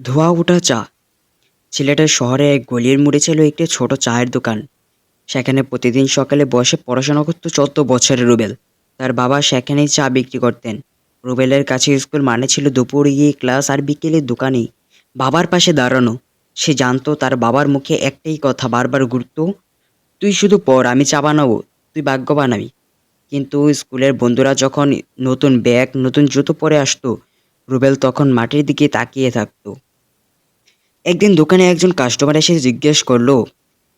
ধোয়া ওঠা চা। ছেলেটার শহরে এক গলির মোড়ে ছিল একটি ছোট চায়ের দোকান। সেখানে প্রতিদিন সকালে বসে পড়াশোনা করতো চোদ্দ বছরের রুবেল। তার বাবা সেখানেই চা বিক্রি করতেন। রুবেলের কাছে স্কুল মানে ছিল দুপুরে গিয়ে ক্লাস আর বিকেলে দোকানে বাবার পাশে দাঁড়ানো। সে জানতো তার বাবার মুখে একটাই কথা বারবার ঘুরতো, তুই শুধু পড়, আমি চা বানাবো, তুই ভাগ্য বানাবি। কিন্তু স্কুলের বন্ধুরা যখন নতুন ব্যাগ, নতুন জুতো পরে আসতো, রুবেল তখন মাটির দিকে তাকিয়ে থাকতো। একদিন দোকানে একজন কাস্টমার এসে জিজ্ঞেস করল,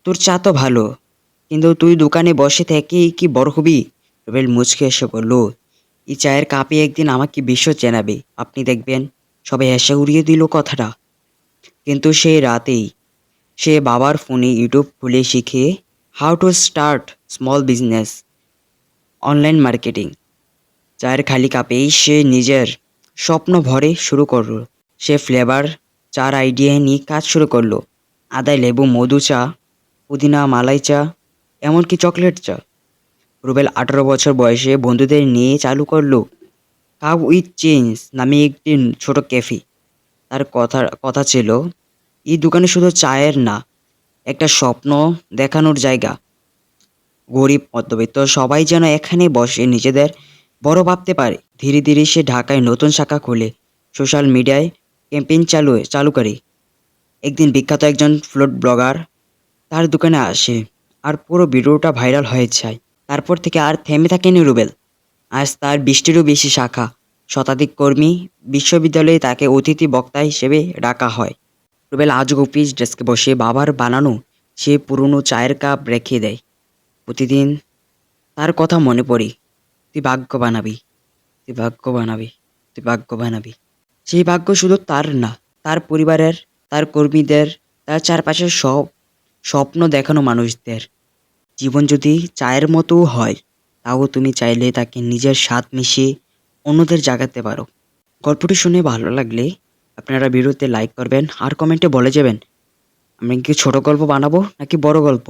তোর চা তো ভালো, কিন্তু তুই দোকানে বসে থেকেই কি বড় হবি? রুবেল মুচকে এসে বলল, এই চায়ের কাপে একদিন আমাকে বিশ্ব চেনাবে, আপনি দেখবেন, সবাই হেসে উড়িয়ে দিল কথাটা। কিন্তু সেই রাতেই সে বাবার ফোনে ইউটিউব খুলে শিখে how to start small business online marketing চায়ের খালি কাপেই সে নিজের স্বপ্ন ভরে শুরু করল। সে ফ্লেভার চার আইডিয়া নিয়ে কাজ শুরু করল। আদায় লেবু, মধু চা, পুদিনা, মালাই চা, এমনকি চকলেট চা। রুবেল আঠারো বছর বয়সে বন্ধুদের নিয়ে চালু করল কাপ উইথ চেঞ্জ নামে একটি ছোট ক্যাফে। তার কথা কথা ছিল, এই দোকানে শুধু চায়ের না, একটা স্বপ্ন দেখানোর জায়গা। গরিব মধ্যবিত্ত সবাই যেন এখানে বসে নিজেদের বড় ভাবতে পারে। ধীরে ধীরে সে ঢাকায় নতুন শাখা খুলে। সোশ্যাল মিডিয়ায় ক্যাম্পেইন চালু চালু করে। একদিন বিখ্যাত একজন ফ্লোট ব্লগার তার দোকানে আসে আর পুরো ভিডিওটা ভাইরাল হয়ে যায় তারপর থেকে আর থেমে থাকেনি রুবেল। আজ তার বিশটিরও বেশি শাখা। শতাধিক কর্মী বিশ্ববিদ্যালয়ে তাকে অতিথি বক্তা হিসেবে ডাকা হয়। রুবেল আজ অফিস ডেস্কে বসে বাবার বানানো সে পুরনো চায়ের কাপ রেখে দেয়। প্রতিদিন তার কথা মনে পড়ে, তুই ভাগ্য বানাবি, তুই ভাগ্য বানাবি, তুই ভাগ্য বানাবি। সেই ভাগ্য শুধু তার না, তার পরিবারের, তার কর্মীদের, তার চারপাশের সব স্বপ্ন দেখানো মানুষদের। জীবন যদি চায়ের মতো হয়, তাও তুমি চাইলে তাকে নিজের স্বাদ মিশিয়ে অন্যদের জাগাতে পারো। গল্পটি শুনে ভালো লাগলে আপনারা ভিডিওতে লাইক করবেন আর কমেন্টে বলে যাবেন আমি কি ছোট গল্প বানাবো নাকি বড় গল্প?